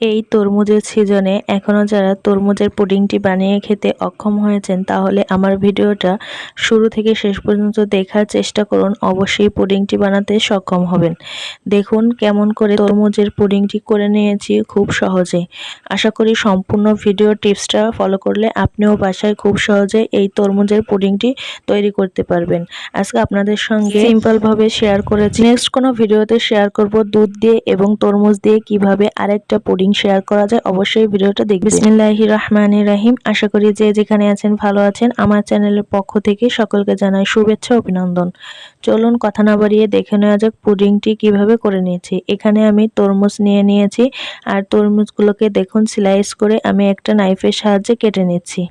এই তরমুজের সিজনে এখনও যারা তরমুজের পুডিংটি বানিয়ে খেতে অক্ষম হয়েছেন তাহলে আমার ভিডিওটা শুরু থেকে শেষ পর্যন্ত দেখার চেষ্টা করুন। অবশ্যই পুডিংটি বানাতে সক্ষম হবেন। দেখুন কেমন করে তরমুজের পুডিংটি করে নিয়েছি খুব সহজে। আশা করি সম্পূর্ণ ভিডিও টিপসটা ফলো করলে আপনিও বাসায় খুব সহজে এই তরমুজের পুডিংটি তৈরি করতে পারবেন। আজকে আপনাদের সঙ্গে সিম্পলভাবে শেয়ার করেছি। নেক্সট কোনো ভিডিওতে শেয়ার করব দুধ দিয়ে এবং তরমুজ দিয়ে কীভাবে আরেকটা পুডিং শেয়ার করা যায়, অবশ্যই ভিডিওটা দেখবেন। বিসমিল্লাহি রহমানির রাহিম আশা করি যে যেখানে আছেন, ভালো আছেন। আমার চ্যানেলের পক্ষ থেকে সকলকে জানাই শুভেচ্ছা, অভিনন্দন। চলুন, কথা না বাড়িয়ে দেখে নেওয়া যাক পুডিংটি কীভাবে করে নিয়েছি। এখানে আমি তরমুজ নিয়ে নিয়েছি। আর তরমুজগুলোকে দেখুন সিলাইস করে আমি একটা নাইফের সাহায্যে কেটে নিচ্ছি।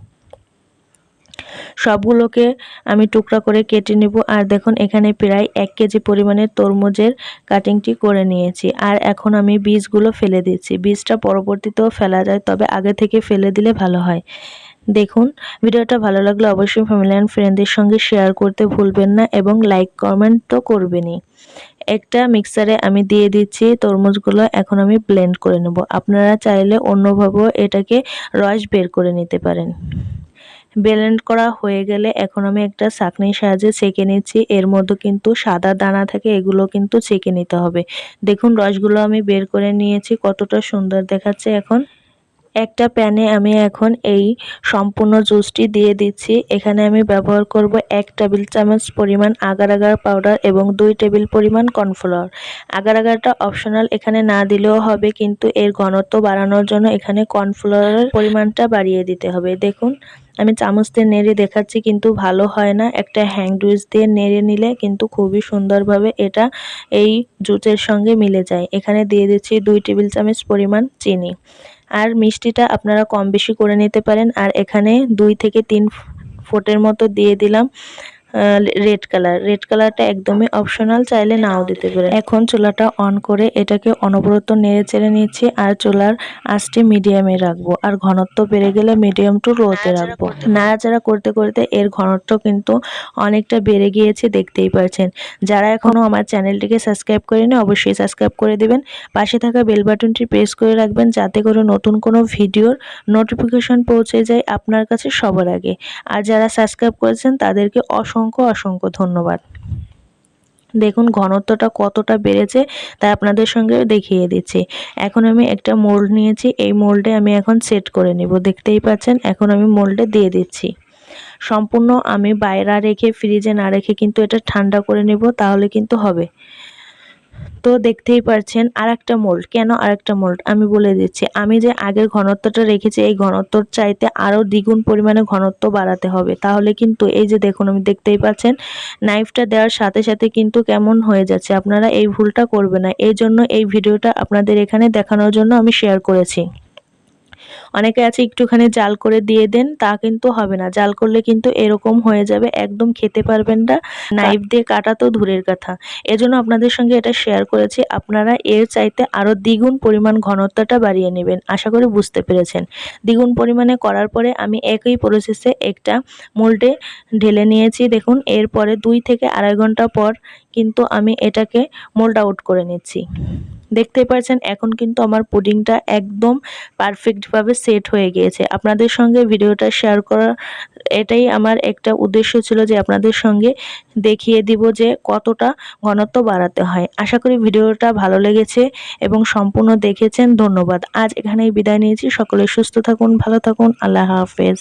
সবগুলোকে আমি টুকরা করে কেটে নিব। আর দেখুন, এখানে প্রায় এক কেজি পরিমাণের তরমুজের কাটিংটি করে নিয়েছি। আর এখন আমি বীজগুলো ফেলে দিচ্ছি বীজটা পরবর্তীতেও ফেলা যায়, তবে আগে থেকে ফেলে দিলে ভালো হয়। দেখুন, ভিডিওটা ভালো লাগলে অবশ্যই ফ্যামিলি অ্যান্ড ফ্রেন্ডদের সঙ্গে শেয়ার করতে ভুলবেন না এবং লাইক কমেন্ট তো করবেনই। একটা মিক্সারে আমি দিয়ে দিচ্ছি তরমুজগুলো, এখন আমি ব্লেন্ড করে নেব। আপনারা চাইলে অন্যভাবেও এটাকে রস বের করে নিতে পারেন। ব্লেন্ড করা হয়ে গেলে এখন আমি একটা ছাঁকনির সাহায্যে ছেঁকে নিচ্ছি। এর মধ্যে কিন্তু সাদা দানা থাকে, এগুলো কিন্তু ছেঁকে নিতে হবে। দেখুন, রসগুলো আমি বের করে নিয়েছি। কতটা সুন্দর দেখাচ্ছে এখন। একটা প্যানে আমি এখন এই সম্পূর্ণ জুসটি দিয়ে দিচ্ছি। এখানে আমি ব্যবহার করব এক টেবিল চামচ পরিমাণ আগার আগার পাউডার এবং দুই টেবিল পরিমাণ কর্নফ্লাওয়ার। আগার আগারটা অপশনাল এখানে না দিলেও হবে, কিন্তু এর ঘনত্ব বাড়ানোর জন্য এখানে কর্নফ্লাওয়ারের পরিমাণটা বাড়িয়ে দিতে হবে। দেখুন, আমি চামচ দিয়ে নেড়ে দেখাচ্ছি, কিন্তু ভালো হয় না। একটা হ্যাং ডুইস দিয়ে নেড়ে নিলে কিন্তু খুবই সুন্দরভাবে এটা এই জুটের সঙ্গে মিলে যায়। এখানে দিয়ে দিচ্ছি দুই টেবিল চামচ পরিমাণ চিনি। আর মিষ্টিটা আপনারা কম বেশি করে নিতে পারেন। আর এখানে দুই থেকে তিন ফোটের মতো দিয়ে দিলাম। রেড কালার রেড কালারটা একদমই অপশনাল চাইলে নাও দিতে পারে। এখন চুলাটা অন করে এটাকে অনবরত নেড়ে চেড়ে নিচ্ছি আর চুলার আঁচটি মিডিয়ামে রাখব। আর ঘনত্ব বেড়ে গেলে মিডিয়াম টু লোতে রাখব। নাড়াচাড়া করতে করতে এর ঘনত্ব কিন্তু অনেকটা বেড়ে গিয়েছে দেখতেই পারছেন যারা এখনও আমার চ্যানেলটিকে সাবস্ক্রাইব করেনি অবশ্যই সাবস্ক্রাইব করে দিবেন। পাশে থাকা বেল বাটনটি প্রেস করে রাখবেন যাতে করে নতুন কোনো ভিডিওর নোটিফিকেশন পৌঁছে যায় আপনার কাছে সবার আগে। আর যারা সাবস্ক্রাইব করেছেন তাদেরকে অসংখ্য অসংখ্য অসংখ্য ধন্যবাদ। দেখুন, ঘনত্বটা কতটা বেড়েছে তাই আপনাদের সঙ্গে দেখিয়ে দিচ্ছি। এখন আমি একটা মোল্ড নিয়েছি, এই মোল্ডে আমি এখন সেট করে নেব। দেখতেই পাচ্ছেন, এখন আমি মোল্ডে দিয়ে দিচ্ছি। সম্পূর্ণ আমি বাইরে রেখে ফ্রিজে না রেখে কিন্তু এটা ঠান্ডা করে নেব, তাহলে কিন্তু হবে। তো দেখতেই পারছেন আর একটা মোল্ড কেন আর একটা মোল্ড আমি বলে দিচ্ছি, আমি যে আগের ঘনত্বটা রেখেছি, এই ঘনত্বর চাইতে আরও দ্বিগুণ পরিমাণে ঘনত্ব বাড়াতে হবে। তাহলে কিন্তু এই যে দেখুন, আমি দেখতেই পাচ্ছেন নাইফটা দেওয়ার সাথে সাথে কিন্তু কেমন হয়ে যাচ্ছে। আপনারা এই ভুলটা করবে না। এই জন্য এই ভিডিওটা আপনাদের এখানে দেখানোর জন্য আমি শেয়ার করেছি। অনেকে আছে একটুখানি জাল করে দিয়ে দেন, তা কিন্তু হবে না। জাল করলে কিন্তু এরকম হয়ে যাবে, একদম খেতে পারবেন না। নাইফ দিয়ে কাটা তো দূরের কথা। এজন্য আপনাদের সঙ্গে এটা শেয়ার করেছি। আপনারা এর চাইতে আরও দ্বিগুণ পরিমাণ ঘনত্বটা বাড়িয়ে নেবেন। আশা করি বুঝতে পেরেছেন। দ্বিগুণ পরিমাণে করার পরে আমি একই প্রসেসে একটা মোল্ডে ঢেলে নিয়েছি। দেখুন, এরপরে দুই থেকে আড়াই ঘণ্টা পর কিন্তু আমি এটাকে মোল্ড আউট করে নিচ্ছি। দেখতেই পাচ্ছেন এখন কিন্তু আমার পুডিংটা একদম পারফেক্টভাবে সেট হয়ে গিয়েছে। আপনাদের সঙ্গে ভিডিওটা শেয়ার করা, এটাই আমার একটা উদ্দেশ্য ছিল যে আপনাদের সঙ্গে দেখিয়ে দিব যে কতটা ঘনত্ব বাড়াতে হয়। আশা করি ভিডিওটা ভালো লেগেছে এবং সম্পূর্ণ দেখেছেন, ধন্যবাদ। আজ এখানেই বিদায় নিয়েছি। সকলে সুস্থ থাকুন, ভালো থাকুন, আল্লাহ হাফেজ।